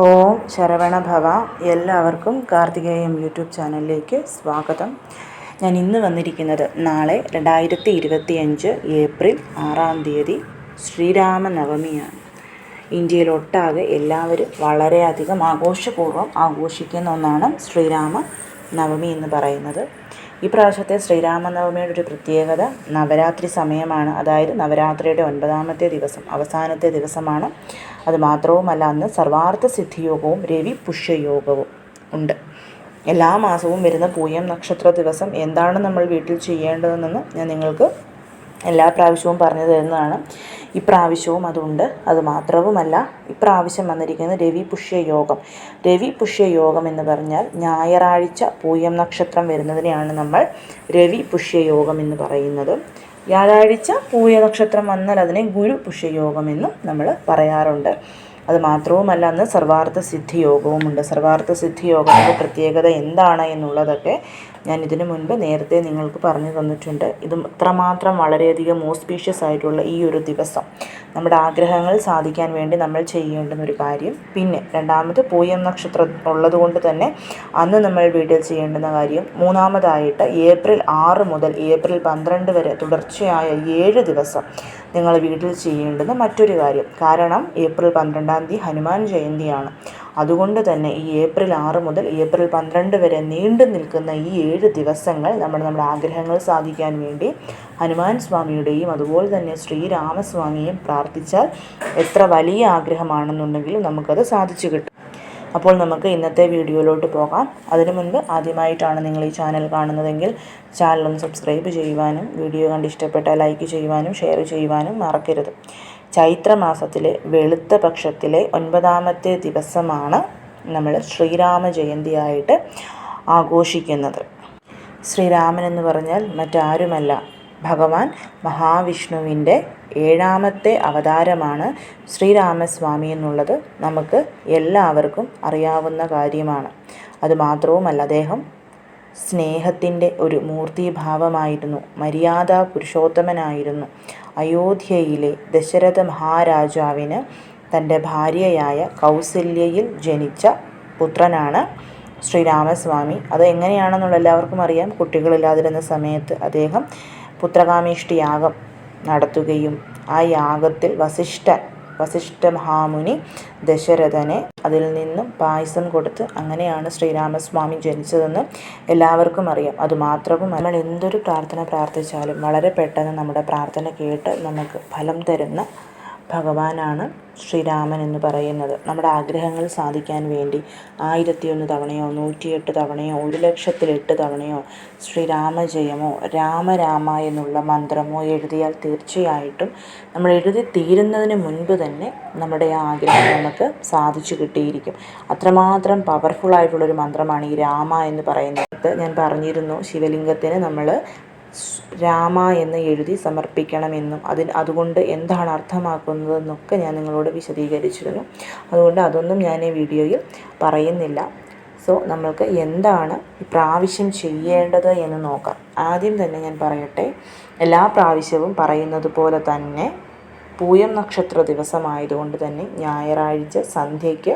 ഓം ശരവണ ഭവ. എല്ലാവർക്കും കാർത്തികേയം യൂട്യൂബ് ചാനലിലേക്ക് സ്വാഗതം. ഞാൻ ഇന്ന് വന്നിരിക്കുന്നത് നാളെ രണ്ടായിരത്തി ഇരുപത്തി അഞ്ച് ഏപ്രിൽ ആറാം തീയതി ശ്രീരാമനവമിയാണ്. ഇന്ത്യയിലൊട്ടാകെ എല്ലാവരും വളരെയധികം ആഘോഷപൂർവം ആഘോഷിക്കുന്ന ഒന്നാണ് ശ്രീരാമ നവമി എന്ന് പറയുന്നത്. ഈ പ്രാവശ്യത്തെ ശ്രീരാമനവമിയുടെ ഒരു പ്രത്യേകത നവരാത്രി സമയമാണ്. അതായത് നവരാത്രിയുടെ ഒൻപതാമത്തെ ദിവസം അവസാനത്തെ ദിവസമാണ്. അത് മാത്രവുമല്ല അന്ന് സർവാർത്ഥ സിദ്ധിയോഗവും രവി പുഷ്യയോഗവും ഉണ്ട്. എല്ലാ മാസവും വരുന്ന പൂയം നക്ഷത്ര ദിവസം. എന്താണ് നമ്മൾ വീട്ടിൽ ചെയ്യേണ്ടതെന്ന് ഞാൻ നിങ്ങൾക്ക് എല്ലാ പ്രാവശ്യവും പറഞ്ഞു തരുന്നതാണ്. ഇപ്രാവശ്യവും അതുണ്ട്. അത് മാത്രവുമല്ല ഇപ്രാവശ്യം വന്നിരിക്കുന്നത് രവി പുഷ്യ യോഗം. രവി പുഷ്യ യോഗം എന്ന് പറഞ്ഞാൽ ഞായറാഴ്ച പൂയം നക്ഷത്രം വരുന്നതിനെയാണ് നമ്മൾ രവി പുഷ്യ യോഗം എന്ന് പറയുന്നത്. വ്യാഴാഴ്ച പൂയ നക്ഷത്രം വന്നാൽ അതിനെ ഗുരു പുഷ്യയോഗം എന്നും നമ്മൾ പറയാറുണ്ട്. അത് മാത്രവുമല്ല അന്ന് സർവാർത്ഥ സിദ്ധി യോഗവുമുണ്ട്. സർവാർത്ഥ സിദ്ധി യോഗത്തിന്റെ പ്രത്യേകത എന്താണ് എന്നുള്ളതൊക്കെ ഞാൻ ഇതിനു മുൻപ് നേരത്തെ നിങ്ങൾക്ക് പറഞ്ഞു തന്നിട്ടുണ്ട്. ഇത് ഇത്രമാത്രം വളരെയധികം ഓസ്പീഷ്യസ് ആയിട്ടുള്ള ഈ ഒരു ദിവസം. നമ്മുടെ ആഗ്രഹങ്ങൾ സാധിക്കാൻ വേണ്ടി നമ്മൾ ചെയ്യേണ്ടുന്ന ഒരു കാര്യം. പിന്നെ രണ്ടാമത് പൂയം നക്ഷത്രം ഉള്ളതുകൊണ്ട് തന്നെ അന്ന് നമ്മൾ വീട്ടിൽ ചെയ്യേണ്ടുന്ന കാര്യം. മൂന്നാമതായിട്ട് ഏപ്രിൽ ആറ് മുതൽ ഏപ്രിൽ പന്ത്രണ്ട് വരെ തുടർച്ചയായ ഏഴ് ദിവസം നിങ്ങൾ വീട്ടിൽ ചെയ്യേണ്ടുന്ന മറ്റൊരു കാര്യം. കാരണം ഏപ്രിൽ പന്ത്രണ്ടാം തീയതി ഹനുമാൻ ജയന്തിയാണ്. അതുകൊണ്ട് തന്നെ ഈ ഏപ്രിൽ ആറ് മുതൽ ഏപ്രിൽ പന്ത്രണ്ട് വരെ നീണ്ടു നിൽക്കുന്ന ഈ ഏഴ് ദിവസങ്ങൾ നമ്മൾ നമ്മുടെ ആഗ്രഹങ്ങൾ സാധിക്കാൻ വേണ്ടി ഹനുമാൻ സ്വാമിയുടെയും അതുപോലെ തന്നെ ശ്രീരാമസ്വാമിയും പ്രാർത്ഥിച്ചാൽ എത്ര വലിയ ആഗ്രഹമാണെന്നുണ്ടെങ്കിലും നമുക്കത് സാധിച്ചു കിട്ടും. അപ്പോൾ നമുക്ക് ഇന്നത്തെ വീഡിയോയിലോട്ട് പോകാം. അതിനു മുൻപ് ആദ്യമായിട്ടാണ് നിങ്ങൾ ഈ ചാനൽ കാണുന്നതെങ്കിൽ ചാനൽ ഒന്ന് സബ്സ്ക്രൈബ് ചെയ്യുവാനും വീഡിയോ കണ്ട് ഇഷ്ടപ്പെട്ടാൽ ലൈക്ക് ചെയ്യുവാനും ഷെയർ ചെയ്യുവാനും മറക്കരുത്. ചൈത്രമാസത്തിലെ വെളുത്ത പക്ഷത്തിലെ ഒൻപതാമത്തെ ദിവസമാണ് നമ്മൾ ശ്രീരാമ ജയന്തിയായിട്ട് ആഘോഷിക്കുന്നത്. ശ്രീരാമൻ എന്ന് പറഞ്ഞാൽ മറ്റാരുമല്ല. ഭഗവാൻ മഹാവിഷ്ണുവിന്റെ ഏഴാമത്തെ അവതാരമാണ് ശ്രീരാമസ്വാമി എന്നുള്ളത് നമുക്ക് എല്ലാവർക്കും അറിയാവുന്ന കാര്യമാണ്. അതുമാത്രവുമല്ല അദ്ദേഹം സ്നേഹത്തിന്റെ ഒരു മൂർത്തിഭാവമായിരുന്നു. മര്യാദ പുരുഷോത്തമനായിരുന്നു. അയോധ്യയിലെ ദശരഥ മഹാരാജാവിന് തന്റെ ഭാര്യയായ കൗസല്യയിൽ ജനിച്ച പുത്രനാണ് ശ്രീരാമസ്വാമി. അത് എങ്ങനെയാണെന്നുള്ള എല്ലാവർക്കും അറിയാം. കുട്ടികളില്ലാതിരുന്ന സമയത്ത് അദ്ദേഹം പുത്രകാമേഷ്ടി യാഗം നടത്തുകയും ആ യാഗത്തിൽ വസിഷ്ഠൻ വസിഷ്ഠ മഹാമുനി ദശരഥനെ അതിൽ നിന്നും പായസം കൊടുത്ത് അങ്ങനെയാണ് ശ്രീരാമസ്വാമി ജനിച്ചതെന്ന് എല്ലാവർക്കും അറിയാം. അതുമാത്രവും നമ്മൾ എന്തൊരു പ്രാർത്ഥന പ്രാർത്ഥിച്ചാലും വളരെ പെട്ടെന്ന് നമ്മുടെ പ്രാർത്ഥന കേട്ട് നമുക്ക് ഫലം തരുന്ന ഭഗവാനാണ് ശ്രീരാമൻ എന്ന് പറയുന്നത്. നമ്മുടെ ആഗ്രഹങ്ങൾ സാധിക്കാൻ വേണ്ടി ആയിരത്തിയൊന്ന് തവണയോ നൂറ്റിയെട്ട് തവണയോ ഒരു ലക്ഷത്തിലെട്ട് തവണയോ ശ്രീരാമജയമോ രാമരാമ എന്നുള്ള മന്ത്രമോ എഴുതിയാൽ തീർച്ചയായിട്ടും നമ്മൾ എഴുതി തീരുന്നതിന് മുൻപ് തന്നെ നമ്മുടെ ആ ആഗ്രഹം നമുക്ക് സാധിച്ചു കിട്ടിയിരിക്കും. അത്രമാത്രം പവർഫുൾ ആയിട്ടുള്ളൊരു മന്ത്രമാണ് ഈ രാമ എന്ന് പറയുന്നത്. ഞാൻ പറഞ്ഞിരുന്നു ശിവലിംഗത്തിന് നമ്മൾ രാമ എന്ന് എഴുതി സമർപ്പിക്കണമെന്നും അതിന് അതുകൊണ്ട് എന്താണ് അർത്ഥമാക്കുന്നതെന്നൊക്കെ ഞാൻ നിങ്ങളോട് വിശദീകരിച്ചിരുന്നു. അതുകൊണ്ട് അതൊന്നും ഞാൻ ഈ വീഡിയോയിൽ പറയുന്നില്ല. സോ നമ്മൾക്ക് എന്താണ് പ്രാവശ്യം ചെയ്യേണ്ടത് എന്ന് നോക്കാം. ആദ്യം തന്നെ ഞാൻ പറയട്ടെ എല്ലാ പ്രാവശ്യവും പറയുന്നത് പോലെ തന്നെ പൂയം നക്ഷത്ര ദിവസമായതുകൊണ്ട് തന്നെ ഞായറാഴ്ച സന്ധ്യയ്ക്ക്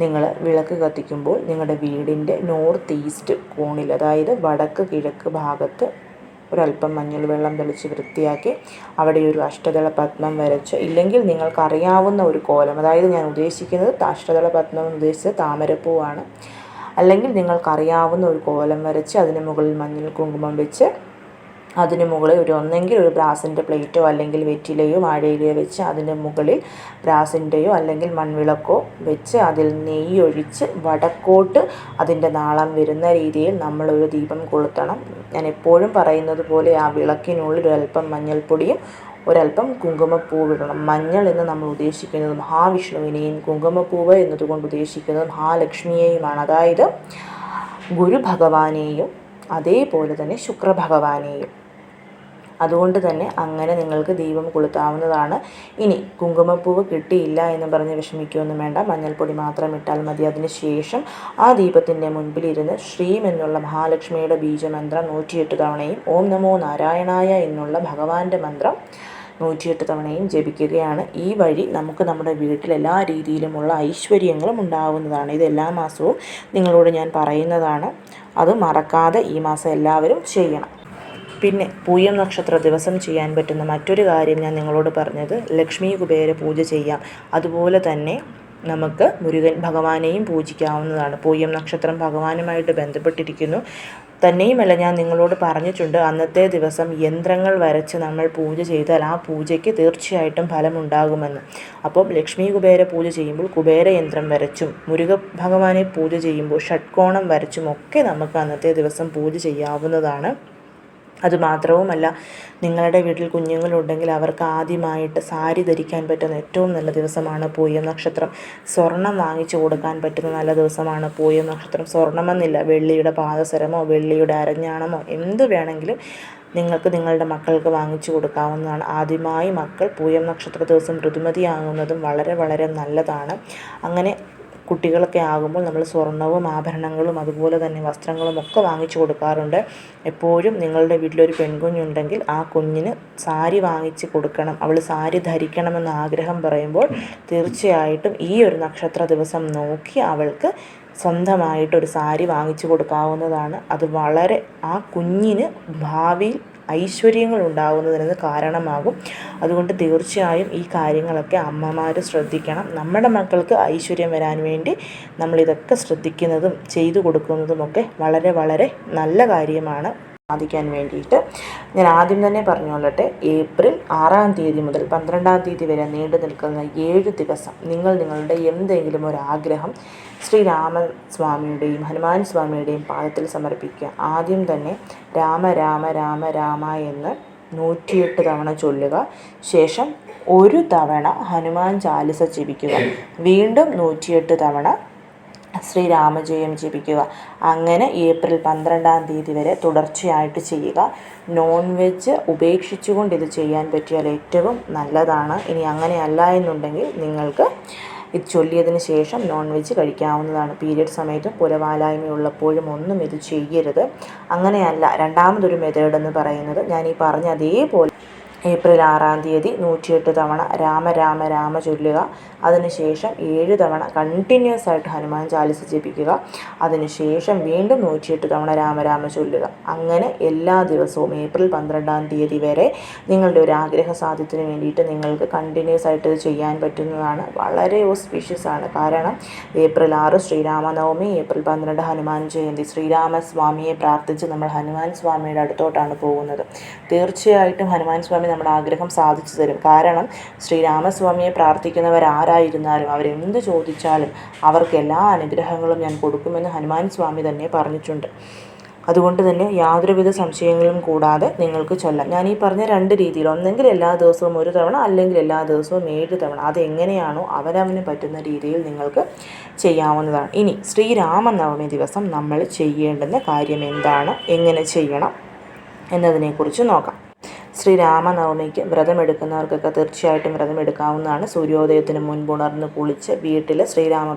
നിങ്ങൾ വിളക്ക് കത്തിക്കുമ്പോൾ നിങ്ങളുടെ വീടിന്റെ നോർത്ത് ഈസ്റ്റ് കോണിൽ അതായത് വടക്ക് കിഴക്ക് ഭാഗത്ത് ഒരല്പം മഞ്ഞൾ വെള്ളം തെളിച്ച് വൃത്തിയാക്കി അവിടെ ഒരു അഷ്ടദള പത്മം വരച്ച്. ഇല്ലെങ്കിൽ നിങ്ങൾക്കറിയാവുന്ന ഒരു കോലം അതായത് ഞാൻ ഉദ്ദേശിക്കുന്നത് അഷ്ടദള പത്മം ഉദ്ദേശിച്ചത് താമരപ്പൂവാണ്. അല്ലെങ്കിൽ നിങ്ങൾക്കറിയാവുന്ന ഒരു കോലം വരച്ച് അതിന് മുകളിൽ മഞ്ഞൾ കുങ്കുമം വെച്ച് അതിന് മുകളിൽ ഒരു ഒന്നെങ്കിൽ ഒരു ബ്രാസിന്റെ പ്ലേറ്റോ അല്ലെങ്കിൽ വെറ്റിലയോ വാഴയിലയോ വെച്ച് അതിന്റെ മുകളിൽ ബ്രാസിന്റെയോ അല്ലെങ്കിൽ മൺവിളക്കോ വെച്ച് അതിൽ നെയ്യ് ഒഴിച്ച് വടക്കോട്ട് അതിന്റെ നാളം വരുന്ന രീതിയിൽ നമ്മളൊരു ദീപം കൊളുത്തണം. ഞാൻ എപ്പോഴും പറയുന്നത് പോലെ ആ വിളക്കിനുള്ളിൽ ഒരല്പം മഞ്ഞൾപ്പൊടിയും ഒരല്പം കുങ്കുമപ്പൂവ് ഇടണം. മഞ്ഞൾ എന്ന് നമ്മൾ ഉദ്ദേശിക്കുന്നത് മഹാവിഷ്ണുവിനെയും കുങ്കുമപ്പൂവ് എന്നതുകൊണ്ട് ഉദ്ദേശിക്കുന്നത് മഹാലക്ഷ്മിയെയുമാണ്. അതായത് ഗുരു ഭഗവാനെയും അതേപോലെ തന്നെ ശുക്രഭഗവാനെയും. അതുകൊണ്ട് തന്നെ അങ്ങനെ നിങ്ങൾക്ക് ദീപം കൊളുത്താവുന്നതാണ്. ഇനി കുങ്കുമപ്പൂവ് കിട്ടിയില്ല എന്ന് പറഞ്ഞ് വിഷമിക്കുകയൊന്നും വേണ്ട. മഞ്ഞൾപ്പൊടി മാത്രം ഇട്ടാൽ മതി. അതിന് ശേഷം ആ ദീപത്തിന്റെ മുൻപിലിരുന്ന് ശ്രീം എന്നുള്ള മഹാലക്ഷ്മിയുടെ ബീജമന്ത്രം നൂറ്റിയെട്ട് തവണയും ഓം നമോ നാരായണായ എന്നുള്ള ഭഗവാന്റെ മന്ത്രം നൂറ്റിയെട്ട് തവണയും ജപിക്കുകയാണ്. ഈ വഴി നമുക്ക് നമ്മുടെ വീട്ടിൽ എല്ലാ രീതിയിലുമുള്ള ഐശ്വര്യങ്ങളും ഉണ്ടാവുന്നതാണ്. ഇത് എല്ലാ മാസവും നിങ്ങളോട് ഞാൻ പറയുന്നതാണ്. അത് മറക്കാതെ ഈ മാസം എല്ലാവരും ചെയ്യണം. പിന്നെ പൂയം നക്ഷത്ര ദിവസം ചെയ്യാൻ പറ്റുന്ന മറ്റൊരു കാര്യം ഞാൻ നിങ്ങളോട് പറഞ്ഞത് ലക്ഷ്മി കുബേര പൂജ ചെയ്യാം. അതുപോലെ തന്നെ നമുക്ക് മുരുകൻ ഭഗവാനെയും പൂജിക്കാവുന്നതാണ്. പൂയം നക്ഷത്രം ഭഗവാനുമായിട്ട് ബന്ധപ്പെട്ടിരിക്കുന്നു. തന്നെയുമല്ല ഞാൻ നിങ്ങളോട് പറഞ്ഞിട്ടുണ്ട് അന്നത്തെ ദിവസം യന്ത്രങ്ങൾ വരച്ച് നമ്മൾ പൂജ ചെയ്താൽ ആ പൂജയ്ക്ക് തീർച്ചയായിട്ടും ഫലമുണ്ടാകുമെന്ന്. അപ്പം ലക്ഷ്മി കുബേര പൂജ ചെയ്യുമ്പോൾ കുബേര യന്ത്രം വരച്ചും മുരുക ഭഗവാനെ പൂജ ചെയ്യുമ്പോൾ ഷട്കോണം വരച്ചും ഒക്കെ നമുക്ക് അന്നത്തെ ദിവസം പൂജ ചെയ്യാവുന്നതാണ്. അതുമാത്രവുമല്ല നിങ്ങളുടെ വീട്ടിൽ കുഞ്ഞുങ്ങളുണ്ടെങ്കിൽ അവർക്ക് ആദ്യമായിട്ട് സാരി ധരിക്കാൻ പറ്റുന്ന ഏറ്റവും നല്ല ദിവസമാണ് പൂയം നക്ഷത്രം. സ്വർണം വാങ്ങിച്ചു കൊടുക്കാൻ പറ്റുന്ന നല്ല ദിവസമാണ് പൂയം നക്ഷത്രം. സ്വർണമെന്നില്ല വെള്ളിയുടെ പാദസരമോ വെള്ളിയുടെ അരഞ്ഞാണമോ എന്ത് വേണമെങ്കിലും നിങ്ങൾക്ക് നിങ്ങളുടെ മക്കൾക്ക് വാങ്ങിച്ചു കൊടുക്കാവുന്നതാണ്. ആദ്യമായി മക്കൾ പൂയം നക്ഷത്ര ദിവസം ഋതുമതിയാകുന്നതും വളരെ വളരെ നല്ലതാണ്. അങ്ങനെ കുട്ടികളൊക്കെ ആകുമ്പോൾ നമ്മൾ സ്വർണവും ആഭരണങ്ങളും അതുപോലെ തന്നെ വസ്ത്രങ്ങളും ഒക്കെ വാങ്ങിച്ചു കൊടുക്കാറുണ്ട്. എപ്പോഴും നിങ്ങളുടെ വീട്ടിലൊരു പെൺകുഞ്ഞുണ്ടെങ്കിൽ ആ കുഞ്ഞിന് സാരി വാങ്ങിച്ച് കൊടുക്കണം. അവൾ സാരി ധരിക്കണമെന്ന് ആഗ്രഹം പറയുമ്പോൾ തീർച്ചയായിട്ടും ഈ ഒരു നക്ഷത്ര ദിവസം നോക്കി അവൾക്ക് സ്വന്തമായിട്ടൊരു സാരി വാങ്ങിച്ചു കൊടുക്കാവുന്നതാണ്. അത് വളരെ ആ കുഞ്ഞിന് ഭാവിയിൽ ഐശ്വര്യങ്ങൾ ഉണ്ടാകുന്നതിന് കാരണമാകും. അതുകൊണ്ട് തീർച്ചയായും ഈ കാര്യങ്ങളൊക്കെ അമ്മമാർ ശ്രദ്ധിക്കണം. നമ്മുടെ മക്കൾക്ക് ഐശ്വര്യം വരാൻ വേണ്ടി നമ്മളിതൊക്കെ ശ്രദ്ധിക്കുന്നതും ചെയ്തു കൊടുക്കുന്നതുമൊക്കെ വളരെ വളരെ നല്ല കാര്യമാണ്. സാധിക്കാൻ വേണ്ടിയിട്ട് ഞാൻ ആദ്യം തന്നെ പറഞ്ഞുകൊള്ളട്ടെ ഏപ്രിൽ ആറാം തീയതി മുതൽ പന്ത്രണ്ടാം തീയതി വരെ നീണ്ടു നിൽക്കുന്ന ഏഴ് ദിവസം നിങ്ങൾ നിങ്ങളുടെ എന്തെങ്കിലും ഒരു ആഗ്രഹം ശ്രീരാമസ്വാമിയുടെയും ഹനുമാൻ സ്വാമിയുടെയും പാദത്തിൽ സമർപ്പിക്കുക. ആദ്യം തന്നെ രാമ രാമ രാമ രാമ എന്ന് നൂറ്റിയെട്ട് തവണ ചൊല്ലുക. ശേഷം ഒരു തവണ ഹനുമാൻ ചാലിസ ജപിക്കുക. വീണ്ടും നൂറ്റിയെട്ട് തവണ ശ്രീരാമജയം ജപിക്കുക. അങ്ങനെ ഏപ്രിൽ പന്ത്രണ്ടാം തീയതി വരെ തുടർച്ചയായിട്ട് ചെയ്യുക. നോൺ വെജ് ഉപേക്ഷിച്ചുകൊണ്ട് ഇത് ചെയ്യാൻ പറ്റിയാൽ ഏറ്റവും നല്ലതാണ്. ഇനി അങ്ങനെയല്ല എന്നുണ്ടെങ്കിൽ നിങ്ങൾക്ക് ഇത് ചൊല്ലിയതിന് ശേഷം നോൺ വെജ് കഴിക്കാവുന്നതാണ്. പീരിയഡ് സമയത്തും പുലവാലായ്മയുള്ളപ്പോഴും ഒന്നും ഇത് ചെയ്യരുത്. അങ്ങനെയല്ല രണ്ടാമതൊരു മെത്തേഡ് എന്ന് പറയുന്നത് ഞാൻ ഈ പറഞ്ഞ അതേപോലെ ഏപ്രിൽ ആറാം തീയതി നൂറ്റിയെട്ട് തവണ രാമ രാമ രാമ ചൊല്ലുക. അതിനുശേഷം ഏഴ് തവണ കണ്ടിന്യൂസ് ആയിട്ട് ഹനുമാൻ ചാലിസ് ജപിക്കുക. അതിനുശേഷം വീണ്ടും നൂറ്റിയെട്ട് തവണ രാമ രാമ ചൊല്ലുക. അങ്ങനെ എല്ലാ ദിവസവും ഏപ്രിൽ പന്ത്രണ്ടാം തീയതി വരെ നിങ്ങളുടെ ഒരു ആഗ്രഹ സാധ്യത്തിന് വേണ്ടിയിട്ട് നിങ്ങൾക്ക് കണ്ടിന്യൂസ് ആയിട്ട് ഇത് ചെയ്യാൻ പറ്റുന്നതാണ്. വളരെ ഓസ്പീഷ്യസ് ആണ്. കാരണം ഏപ്രിൽ ആറ് ശ്രീരാമനവമി ഏപ്രിൽ പന്ത്രണ്ട് ഹനുമാൻ ജയന്തി. ശ്രീരാമസ്വാമിയെ പ്രാർത്ഥിച്ച് നമ്മൾ ഹനുമാൻ സ്വാമിയുടെ അടുത്തോട്ടാണ് പോകുന്നത്. തീർച്ചയായിട്ടും ഹനുമാൻ സ്വാമി നമ്മുടെ ആഗ്രഹം സാധിച്ചു തരും. കാരണം ശ്രീരാമസ്വാമിയെ പ്രാർത്ഥിക്കുന്നവർ ആരായിരുന്നാലും അവരെന്ത് ചോദിച്ചാലും അവർക്ക് എല്ലാ അനുഗ്രഹങ്ങളും ഞാൻ കൊടുക്കുമെന്ന് ഹനുമാൻ സ്വാമി തന്നെ പറഞ്ഞിട്ടുണ്ട്. അതുകൊണ്ട് തന്നെ യാതൊരുവിധ സംശയങ്ങളും കൂടാതെ നിങ്ങൾക്ക് ചൊല്ലാം. ഞാൻ ഈ പറഞ്ഞ രണ്ട് രീതിയിൽ ഒന്നെങ്കിൽ എല്ലാ ദിവസവും ഒരു തവണ അല്ലെങ്കിൽ എല്ലാ ദിവസവും ഏഴ് തവണ. അതെങ്ങനെയാണോ അവരവന് പറ്റുന്ന രീതിയിൽ നിങ്ങൾക്ക് ചെയ്യാവുന്നതാണ്. ഇനി ശ്രീരാമനവമി ദിവസം നമ്മൾ ചെയ്യേണ്ടുന്ന കാര്യം എന്താണ്? എങ്ങനെ ചെയ്യണം എന്നതിനെക്കുറിച്ച് നോക്കാം. ശ്രീരാമനവമിക്ക് വ്രതമെടുക്കുന്നവർക്കൊക്കെ തീർച്ചയായിട്ടും വ്രതമെടുക്കാവുന്നതാണ്. സൂര്യോദയത്തിന് മുൻപ് ഉണർന്ന് കുളിച്ച് വീട്ടിൽ ശ്രീരാമ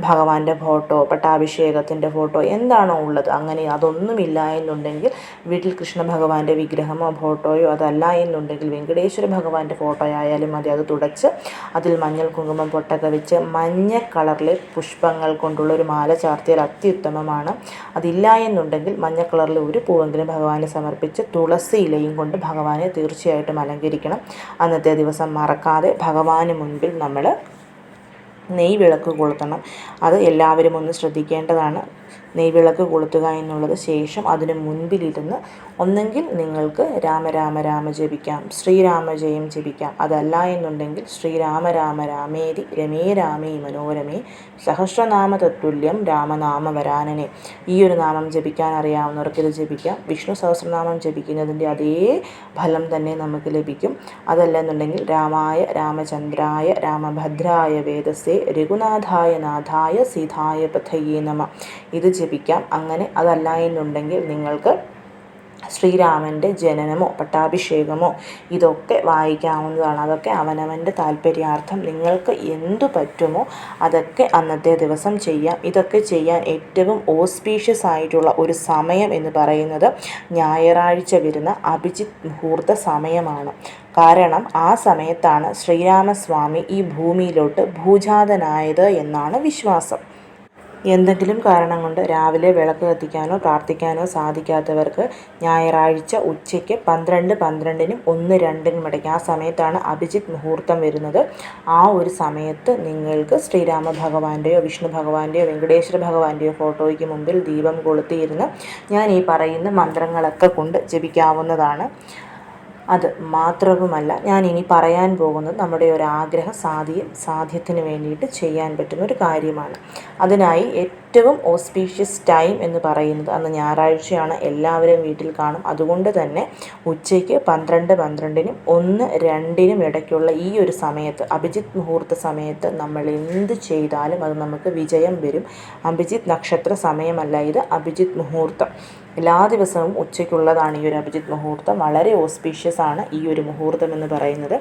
ഭഗവാന്റെ ഫോട്ടോ പട്ടാഭിഷേകത്തിന്റെ ഫോട്ടോ എന്താണോ ഉള്ളത്? അങ്ങനെ അതൊന്നുമില്ല എന്നുണ്ടെങ്കിൽ വീട്ടിൽ കൃഷ്ണ ഭഗവാന്റെ വിഗ്രഹമോ ഫോട്ടോയോ അതല്ല എന്നുണ്ടെങ്കിൽ വെങ്കടേശ്വര ഭഗവാന്റെ ഫോട്ടോ ആയാലും മതി. അത് തുടച്ച് അതിൽ മഞ്ഞൾ കുങ്കുമം പൊട്ടൊക്കെ വെച്ച് മഞ്ഞ കളറിലെ പുഷ്പങ്ങൾ കൊണ്ടുള്ള ഒരു മാല ചാർത്തിയാൽ അത്യുത്തമമാണ്. അതില്ല എന്നുണ്ടെങ്കിൽ മഞ്ഞ കളറിലെ ഒരു പൂവെങ്കിലും ഭഗവാനെ സമർപ്പിച്ച് തുളസി ഇലയും കൊണ്ട് ഭഗവാനെ തീർച്ചയായിട്ടും അലങ്കരിക്കണം. അന്നത്തെ ദിവസം മറക്കാതെ ഭഗവാന് മുൻപിൽ നമ്മൾ നെയ് വിളക്ക് കൊളുത്തണം. അത് എല്ലാവരും ഒന്ന് ശ്രദ്ധിക്കേണ്ടതാണ്. നെയ്വിളക്ക് കൊളുത്തുക എന്നുള്ളത് ശേഷം അതിന് മുൻപിലിരുന്ന് ഒന്നെങ്കിൽ നിങ്ങൾക്ക് രാമ രാമ രാമ ജപിക്കാം ശ്രീരാമജയം ജപിക്കാം. അതല്ല എന്നുണ്ടെങ്കിൽ ശ്രീരാമ രാമ രാമേരി രമേ രാമേ മനോരമേ സഹസ്രനാമ തത്തുല്യം രാമനാമ വരാനനെ. ഈ ഒരു നാമം ജപിക്കാൻ അറിയാവുന്നവർക്ക് ഇത് ജപിക്കാം. വിഷ്ണു സഹസ്രനാമം ജപിക്കുന്നതിന്റെ അതേ ഫലം തന്നെ നമുക്ക് ലഭിക്കും. അതല്ല എന്നുണ്ടെങ്കിൽ രാമായ രാമചന്ദ്രായ രാമഭദ്രായ വേദസേ രഘുനാഥായ നാഥായ സീതായ പഥയേ നമ. ഇത് ജപിക്കാം അങ്ങനെ അതല്ല എന്നുണ്ടെങ്കിൽ നിങ്ങൾക്ക് ശ്രീരാമന്റെ ജനനമോ പട്ടാഭിഷേകമോ ഇതൊക്കെ വായിക്കാവുന്നതാണ്. അതൊക്കെ അവനവന്റെ താല്പര്യാർത്ഥം നിങ്ങൾക്ക് എന്തു പറ്റുമോ അതൊക്കെ അന്നത്തെ ദിവസം ചെയ്യാം. ഇതൊക്കെ ചെയ്യാൻ ഏറ്റവും ഓസ്പീഷ്യസ് ആയിട്ടുള്ള ഒരു സമയം എന്ന് പറയുന്നത് ഞായറാഴ്ച വരുന്ന അഭിജിത് മുഹൂർത്ത സമയമാണ്. കാരണം ആ സമയത്താണ് ശ്രീരാമസ്വാമി ഈ ഭൂമിയിലോട്ട് ഭൂജാതനായത് എന്നാണ് വിശ്വാസം. എന്തെങ്കിലും കാരണം കൊണ്ട് രാവിലെ വിളക്ക് കത്തിക്കാനോ പ്രാർത്ഥിക്കാനോ സാധിക്കാത്തവർക്ക് ഞായറാഴ്ച ഉച്ചയ്ക്ക് പന്ത്രണ്ട് പന്ത്രണ്ടിനും ഒന്ന് രണ്ടിനും ഇടയ്ക്ക് ആ സമയത്താണ് അഭിജിത്ത് മുഹൂർത്തം വരുന്നത്. ആ ഒരു സമയത്ത് നിങ്ങൾക്ക് ശ്രീരാമ ഭഗവാന്റെയോ വിഷ്ണു ഭഗവാന്റെയോ വെങ്കടേശ്വര ഭഗവാന്റെയോ ഫോട്ടോയ്ക്ക് മുമ്പിൽ ദീപം കൊളുത്തിയിരുന്ന് ഞാൻ ഈ പറയുന്ന മന്ത്രങ്ങളൊക്കെ കൊണ്ട് ജപിക്കാവുന്നതാണ്. അത് മാത്രവുമല്ല ഇനി പറയാൻ പോകുന്നത് നമ്മുടെ ഒരു ആഗ്രഹ സാധ്യ സാധ്യത്തിന് വേണ്ടിയിട്ട് ചെയ്യാൻ പറ്റുന്ന ഒരു കാര്യമാണ്. അതിനായി ഏറ്റവും ഓസ്പീഷ്യസ് ടൈം എന്ന് പറയുന്നത് അന്ന് ഞായറാഴ്ചയാണ് എല്ലാവരും വീട്ടിൽ കാണും. അതുകൊണ്ട് തന്നെ ഉച്ചയ്ക്ക് പന്ത്രണ്ട് പന്ത്രണ്ടിനും ഒന്ന് രണ്ടിനും ഇടയ്ക്കുള്ള ഈ ഒരു സമയത്ത് അഭിജിത്ത് മുഹൂർത്ത സമയത്ത് നമ്മൾ എന്ത് ചെയ്താലും അത് നമുക്ക് വിജയം വരും. അഭിജിത്ത് നക്ഷത്ര സമയമല്ല ഇത് അഭിജിത്ത് മുഹൂർത്തം. എല്ലാ ദിവസവും ഉച്ചയ്ക്കുള്ളതാണ് ഈ ഒരു അഭിജിത് മുഹൂർത്തം. വളരെ ഓസ്പീഷ്യസ് ആണ് ഈ ഒരു മുഹൂർത്തം എന്ന് പറയുന്നത്.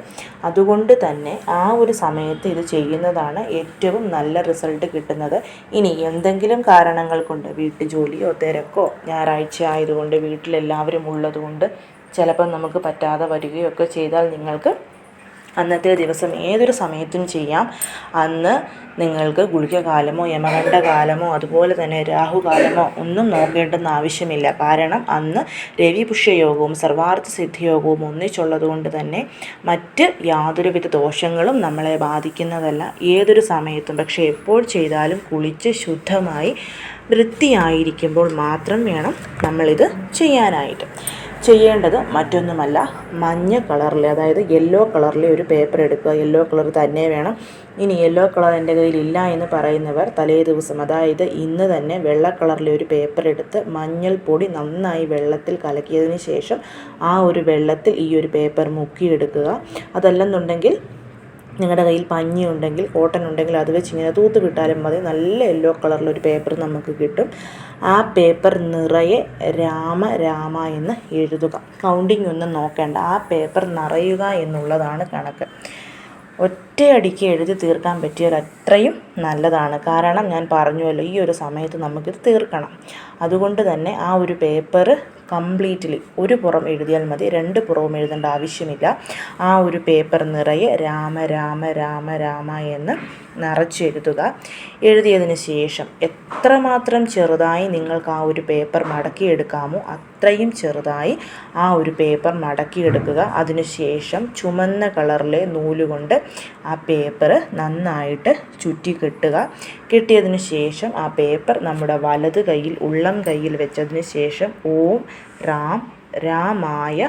അതുകൊണ്ട് തന്നെ ആ ഒരു സമയത്ത് ഇത് ചെയ്യുന്നതാണ് ഏറ്റവും നല്ല റിസൾട്ട് കിട്ടുന്നത്. ഇനി എന്തെങ്കിലും കാരണങ്ങൾ കൊണ്ട് വീട്ടു ജോലിയോ തിരക്കോ ഞായറാഴ്ച ആയതുകൊണ്ട് വീട്ടിലെല്ലാവരും ഉള്ളതുകൊണ്ട് ചിലപ്പം നമുക്ക് പറ്റാതെ വരികയൊക്കെ ചെയ്താൽ നിങ്ങൾക്ക് അന്നത്തെ ദിവസം ഏതൊരു സമയത്തും ചെയ്യാം. അന്ന് നിങ്ങൾക്ക് ഗുളികകാലമോ യമകണ്ഠ കാലമോ അതുപോലെ തന്നെ രാഹുകാലമോ ഒന്നും നോക്കേണ്ടെന്ന് ആവശ്യമില്ല. കാരണം അന്ന് രവിപുഷ്യയോഗവും സർവാർത്ഥ സിദ്ധിയോഗവും ഒന്നിച്ചുള്ളത് കൊണ്ട് തന്നെ മറ്റ് യാതൊരുവിധ ദോഷങ്ങളും നമ്മളെ ബാധിക്കുന്നതല്ല. ഏതൊരു സമയത്തും പക്ഷേ എപ്പോൾ ചെയ്താലും കുളിച്ച് ശുദ്ധമായി വൃത്തിയായിരിക്കുമ്പോൾ മാത്രം വേണം നമ്മളിത് ചെയ്യാനായിട്ട്. ചെയ്യേണ്ടത് മറ്റൊന്നുമല്ല മഞ്ഞ കളറിലെ അതായത് യെല്ലോ കളറിലെ ഒരു പേപ്പർ എടുക്കുക. യെല്ലോ കളർ തന്നെ വേണം. ഇനി യെല്ലോ കളർ എന്റെ കയ്യിലില്ല എന്ന് പറയുന്നവർ തലേ ദിവസം അതായത് ഇന്ന് തന്നെ വെള്ള കളറിലെ ഒരു പേപ്പർ എടുത്ത് മഞ്ഞൾപ്പൊടി നന്നായി വെള്ളത്തിൽ കലക്കിയതിന് ശേഷം ആ ഒരു വെള്ളത്തിൽ ഈ ഒരു പേപ്പർ മുക്കിയെടുക്കുക. അതല്ലെന്നുണ്ടെങ്കിൽ നിങ്ങളുടെ കയ്യിൽ പഞ്ഞി ഉണ്ടെങ്കിൽ കോട്ടൺ ഉണ്ടെങ്കിൽ അത് വെച്ച് ഇങ്ങനെ തൂത്ത് വിട്ടാലും മതി. നല്ല യെല്ലോ കളറിലൊരു പേപ്പർ നമുക്ക് കിട്ടും. ആ പേപ്പർ നിറയെ രാമ രാമ എന്ന് എഴുതുക. കൗണ്ടിങ് ഒന്നും നോക്കേണ്ട. ആ പേപ്പർ നിറയുക എന്നുള്ളതാണ് കണക്ക്. ഒറ്റയടിക്ക് എഴുതി തീർക്കാൻ പറ്റിയാൽ അത്രയും നല്ലതാണ്. കാരണം ഞാൻ പറഞ്ഞുവല്ലോ ഈ ഒരു സമയത്ത് നമുക്കിത് തീർക്കണം. അതുകൊണ്ട് തന്നെ ആ ഒരു പേപ്പർ കംപ്ലീറ്റ്ലി ഒരു പുറം എഴുതിയാൽ മതി രണ്ട് പുറവും എഴുതേണ്ട ആവശ്യമില്ല. ആ ഒരു പേപ്പർ നിറയെ രാമ രാമ രാമ രാമ എന്ന് നിറച്ചെഴുതുക എഴുതിയതിന് ശേഷം എത്രമാത്രം ചെറുതായി നിങ്ങൾക്ക് ആ ഒരു പേപ്പർ മടക്കിയെടുക്കാമോ അത്രയും ചെറുതായി ആ ഒരു പേപ്പർ മടക്കിയെടുക്കുക. അതിനുശേഷം ചുമന്ന കളറിലെ നൂലുകൊണ്ട് ആ പേപ്പർ നന്നായിട്ട് ചുറ്റി കെട്ടുക. കെട്ടിയതിന് ശേഷം ആ പേപ്പർ നമ്മുടെ വലത് കയ്യിൽ ഉള്ളം കയ്യിൽ വെച്ചതിന് ശേഷം ഓം റാം രാമായ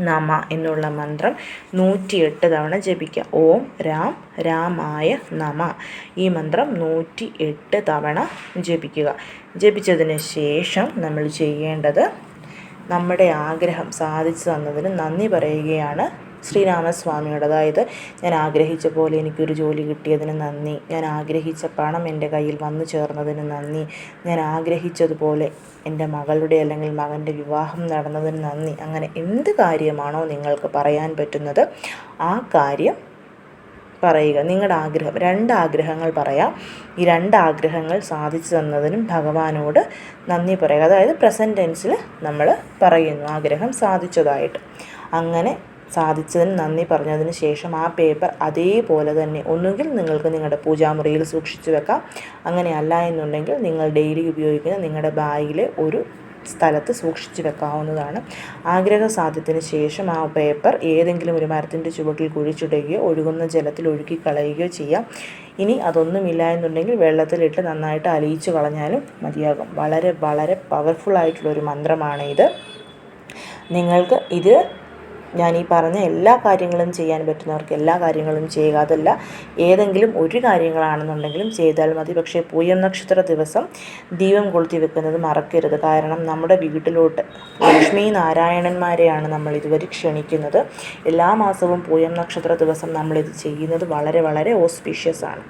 നമ എന്നുള്ള മന്ത്രം നൂറ്റിയെട്ട് തവണ ജപിക്കുക ഓം രാം രാമായ നമ. ഈ മന്ത്രം നൂറ്റി എട്ട് തവണ ജപിക്കുക. ജപിച്ചതിന് ശേഷം നമ്മൾ ചെയ്യേണ്ടത് നമ്മുടെ ആഗ്രഹം സാധിച്ചു തന്നതിന് നന്ദി പറയുകയാണ് ശ്രീരാമസ്വാമിയോട്. അതായത് ഞാൻ ആഗ്രഹിച്ച പോലെ എനിക്കൊരു ജോലി കിട്ടിയതിന് നന്ദി. ഞാൻ ആഗ്രഹിച്ച പണം എന്റെ കയ്യിൽ വന്നു ചേർന്നതിന് നന്ദി. ഞാൻ ആഗ്രഹിച്ചതുപോലെ എന്റെ മകളുടെ അല്ലെങ്കിൽ മകന്റെ വിവാഹം നടന്നതിന് നന്ദി. അങ്ങനെ എന്ത് കാര്യമാണോ നിങ്ങൾക്ക് പറയാൻ പറ്റുന്നത് ആ കാര്യം പറയുക. നിങ്ങളുടെ ആഗ്രഹം രണ്ട് ആഗ്രഹങ്ങൾ പറയാം. ഈ രണ്ട് ആഗ്രഹങ്ങൾ സാധിച്ചു തന്നതിനും ഭഗവാനോട് നന്ദി പറയുക. അതായത് പ്രസന്റ് ടെൻസിൽ നമ്മൾ പറയുന്നു ആഗ്രഹം സാധിച്ചതായിട്ട്. അങ്ങനെ സാധിച്ചതിന് നന്ദി പറഞ്ഞതിന് ശേഷം ആ പേപ്പർ അതേപോലെ തന്നെ ഒന്നുകിൽ നിങ്ങൾക്ക് നിങ്ങളുടെ പൂജാമുറിയിൽ സൂക്ഷിച്ചു വെക്കാം. അങ്ങനെയല്ല എന്നുണ്ടെങ്കിൽ നിങ്ങൾ ഡെയിലി ഉപയോഗിക്കുന്ന നിങ്ങളുടെ ബാഗിലെ ഒരു സ്ഥലത്ത് സൂക്ഷിച്ചു വെക്കാവുന്നതാണ്. ആഗ്രഹ സാധ്യത്തിന് ശേഷം ആ പേപ്പർ ഏതെങ്കിലും ഒരു മരത്തിന്റെ ചുവട്ടിൽ കുഴിച്ചിടുകയോ ഒഴുകുന്ന ജലത്തിൽ ഒഴുക്കി കളയുകയോ ചെയ്യാം. ഇനി അതൊന്നുമില്ല എന്നുണ്ടെങ്കിൽ വെള്ളത്തിലിട്ട് നന്നായിട്ട് അലിയിച്ചു കളഞ്ഞാലും മതിയാകും. വളരെ വളരെ പവർഫുൾ ആയിട്ടുള്ള ഒരു മന്ത്രമാണ് ഇത് നിങ്ങൾക്ക് ഇത് ഞാൻ ഈ പറഞ്ഞ എല്ലാ കാര്യങ്ങളും ചെയ്യാൻ പറ്റുന്നവർക്ക് എല്ലാ കാര്യങ്ങളും ചെയ്യുക. അതല്ല ഏതെങ്കിലും ഒരു കാര്യങ്ങളാണെന്നുണ്ടെങ്കിലും ചെയ്താൽ മതി. പക്ഷേ പൂയം നക്ഷത്ര ദിവസം ദീപം കൊളുത്തി വെക്കുന്നത് മറക്കരുത്. കാരണം നമ്മുടെ വീട്ടിലോട്ട് ലക്ഷ്മി നാരായണന്മാരെയാണ് നമ്മൾ ഇതുവരെ ക്ഷണിക്കുന്നത്. എല്ലാ മാസവും പൂയം നക്ഷത്ര ദിവസം നമ്മളിത് ചെയ്യുന്നത് വളരെ വളരെ ഓസ്പീഷ്യസ് ആണ്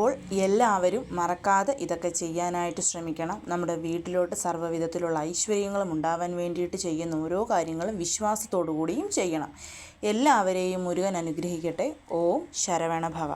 അപ്പോൾ എല്ലാവരും മറക്കാതെ ഇതൊക്കെ ചെയ്യാനായിട്ട് ശ്രമിക്കണം. നമ്മുടെ വീട്ടിലോട്ട് സർവവിധത്തിലുള്ള ഐശ്വര്യങ്ങളും ഉണ്ടാവാൻ വേണ്ടിയിട്ട് ചെയ്യുന്ന ഓരോ കാര്യങ്ങളും വിശ്വാസത്തോടു കൂടിയും ചെയ്യണം. എല്ലാവരെയും മുരുകൻ അനുഗ്രഹിക്കട്ടെ. ഓം ശരവണ ഭവ